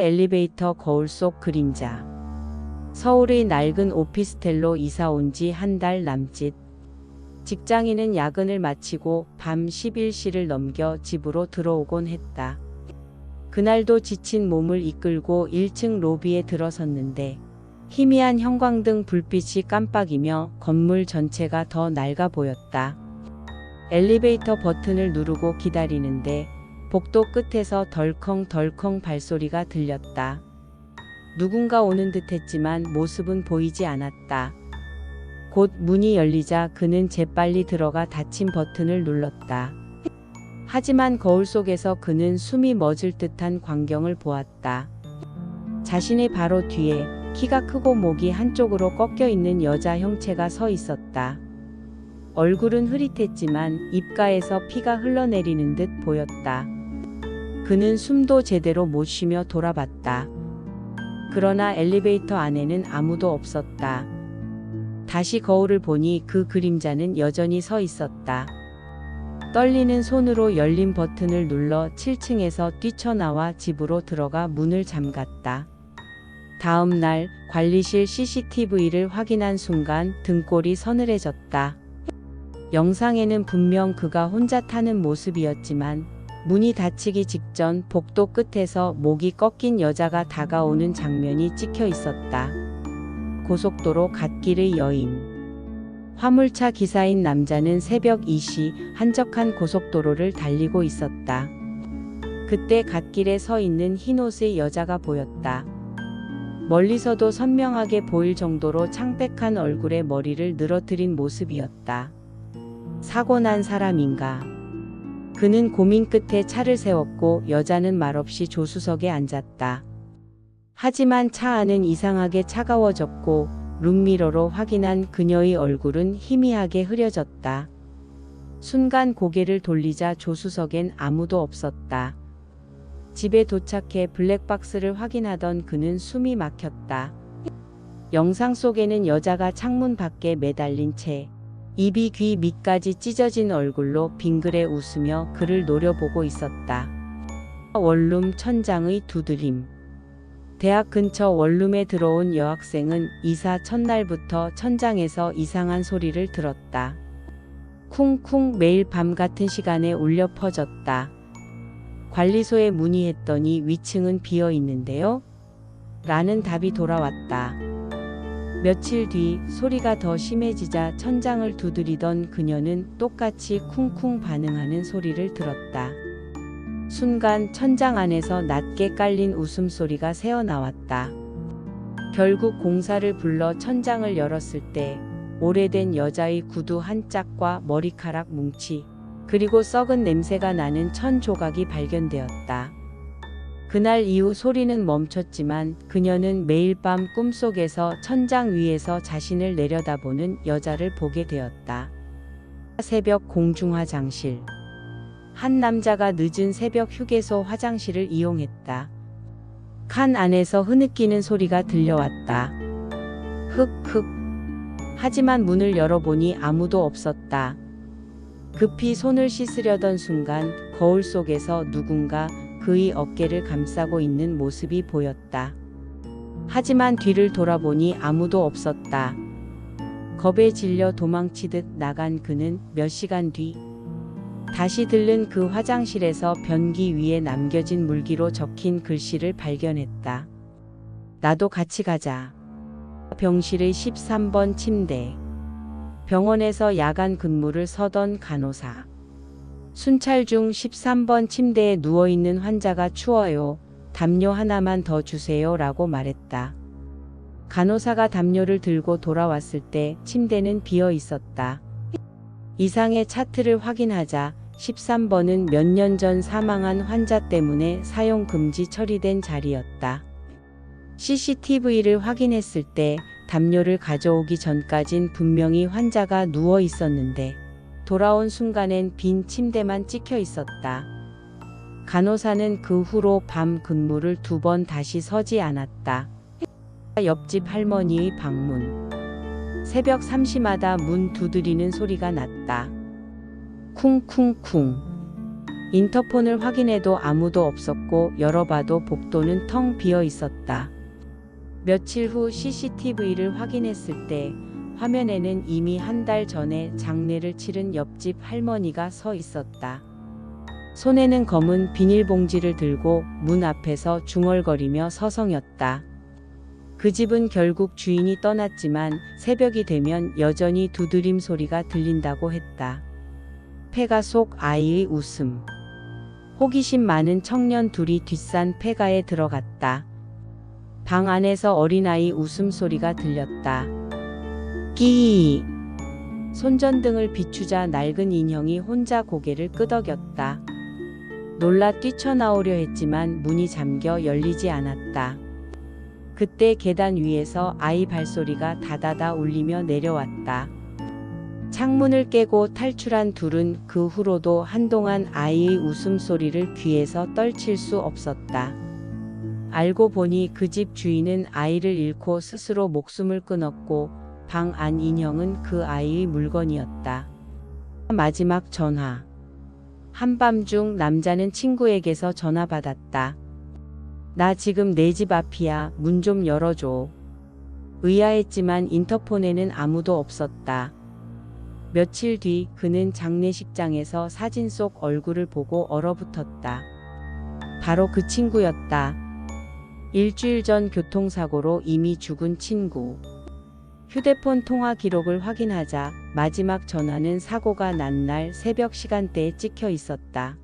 엘리베이터 거울 속 그림자. 서울의 낡은 오피스텔로 이사 온 지 한 달 남짓. 직장인은 야근을 마치고 밤 11시를 넘겨 집으로 들어오곤 했다. 그날도 지친 몸을 이끌고 1층 로비에 들어섰는데 희미한 형광등 불빛이 깜빡이며 건물 전체가 더 낡아 보였다. 엘리베이터 버튼을 누르고 기다리는데 복도 끝에서 덜컹덜컹 발소리가 들렸다. 누군가 오는 듯 했지만 모습은 보이지 않았다. 곧 문이 열리자 그는 재빨리 들어가 닫힌 버튼을 눌렀다. 하지만 거울 속에서 그는 숨이 멎을 듯한 광경을 보았다. 자신의 바로 뒤에 키가 크고 목이 한쪽으로 꺾여 있는 여자 형체가 서 있었다. 얼굴은 흐릿했지만 입가에서 피가 흘러내리는 듯 보였다. 그는 숨도 제대로 못 쉬며 돌아봤다. 그러나 엘리베이터 안에는 아무도 없었다. 다시 거울을 보니 그 그림자는 여전히 서 있었다. 떨리는 손으로 열린 버튼을 눌러 7층에서 뛰쳐나와 집으로 들어가 문을 잠갔다. 다음 날 관리실 CCTV를 확인한 순간 등골이 서늘해졌다. 영상에는 분명 그가 혼자 타는 모습이었지만 문이 닫히기 직전 복도 끝에서 목이 꺾인 여자가 다가오는 장면이 찍혀 있었다. 고속도로 갓길의 여인. 화물차 기사인 남자는 새벽 2시 한적한 고속도로를 달리고 있었다. 그때 갓길에 서 있는 흰옷의 여자가 보였다. 멀리서도 선명하게 보일 정도로 창백한 얼굴에 머리를 늘어뜨린 모습이었다. 사고 난 사람인가? 그는 고민 끝에 차를 세웠고 여자는 말없이 조수석에 앉았다. 하지만 차 안은 이상하게 차가워졌고 룸미러로 확인한 그녀의 얼굴은 희미하게 흐려졌다. 순간 고개를 돌리자 조수석엔 아무도 없었다. 집에 도착해 블랙박스를 확인하던 그는 숨이 막혔다. 영상 속에는 여자가 창문 밖에 매달린 채 입이 귀 밑까지 찢어진 얼굴로 빙그레 웃으며 그를 노려보고 있었다. 원룸 천장의 두드림. 대학 근처 원룸에 들어온 여학생은 이사 첫날부터 천장에서 이상한 소리를 들었다. 쿵쿵 매일 밤 같은 시간에 울려 퍼졌다. 관리소에 문의했더니 위층은 비어 있는데요? 라는 답이 돌아왔다. 며칠 뒤 소리가 더 심해지자 천장을 두드리던 그녀는 똑같이 쿵쿵 반응하는 소리를 들었다. 순간 천장 안에서 낮게 깔린 웃음소리가 새어나왔다. 결국 공사를 불러 천장을 열었을 때 오래된 여자의 구두 한 짝과 머리카락 뭉치, 그리고 썩은 냄새가 나는 천 조각이 발견되었다. 그날 이후 소리는 멈췄지만 그녀는 매일 밤 꿈속에서 천장 위에서 자신을 내려다보는 여자를 보게 되었다. 새벽 공중 화장실. 한 남자가 늦은 새벽 휴게소 화장실을 이용했다. 칸 안에서 흐느끼는 소리가 들려왔다. 흑흑. 하지만 문을 열어보니 아무도 없었다. 급히 손을 씻으려던 순간 거울 속에서 누군가 그의 어깨를 감싸고 있는 모습이 보였다. 하지만 뒤를 돌아보니 아무도 없었다. 겁에 질려 도망치듯 나간 그는 몇 시간 뒤 다시 들른 그 화장실에서 변기 위에 남겨진 물기로 적힌 글씨를 발견했다. 나도 같이 가자. 병실의 13번 침대. 병원에서 야간 근무를 서던 간호사. 순찰 중 13번 침대에 누워있는 환자가 추워요. 담요 하나만 더 주세요. 라고 말했다. 간호사가 담요를 들고 돌아왔을 때 침대는 비어 있었다. 이상의 차트를 확인하자 13번은 몇 년 전 사망한 환자 때문에 사용 금지 처리된 자리였다. CCTV를 확인했을 때 담요를 가져오기 전까진 분명히 환자가 누워 있었는데 돌아온 순간엔 빈 침대만 찍혀 있었다. 간호사는 그 후로 밤 근무를 두 번 다시 서지 않았다. 옆집 할머니의 방문. 새벽 3시마다 문 두드리는 소리가 났다. 쿵쿵쿵. 인터폰을 확인해도 아무도 없었고 열어봐도 복도는 텅 비어 있었다. 며칠 후 CCTV를 확인했을 때 화면에는 이미 한 달 전에 장례를 치른 옆집 할머니가 서 있었다. 손에는 검은 비닐봉지를 들고 문 앞에서 중얼거리며 서성였다. 그 집은 결국 주인이 떠났지만 새벽이 되면 여전히 두드림 소리가 들린다고 했다. 폐가 속 아이의 웃음. 호기심 많은 청년 둘이 뒷산 폐가에 들어갔다. 방 안에서 어린아이 웃음소리가 들렸다. 끼. 손전등을 비추자 낡은 인형이 혼자 고개를 끄덕였다. 놀라 뛰쳐나오려 했지만 문이 잠겨 열리지 않았다. 그때 계단 위에서 아이 발소리가 다다다 울리며 내려왔다. 창문을 깨고 탈출한 둘은 그 후로도 한동안 아이의 웃음소리를 귀에서 떨칠 수 없었다. 알고 보니 그 집 주인은 아이를 잃고 스스로 목숨을 끊었고 방 안 인형은 그 아이의 물건이었다. 마지막 전화. 한밤중 남자는 친구에게서 전화 받았다. 나 지금 내 집 앞이야. 문 좀 열어줘. 의아했지만 인터폰에는 아무도 없었다. 며칠 뒤 그는 장례식장에서 사진 속 얼굴을 보고 얼어붙었다. 바로 그 친구였다. 일주일 전 교통사고로 이미 죽은 친구. 휴대폰 통화 기록을 확인하자 마지막 전화는 사고가 난 날 새벽 시간대에 찍혀 있었다.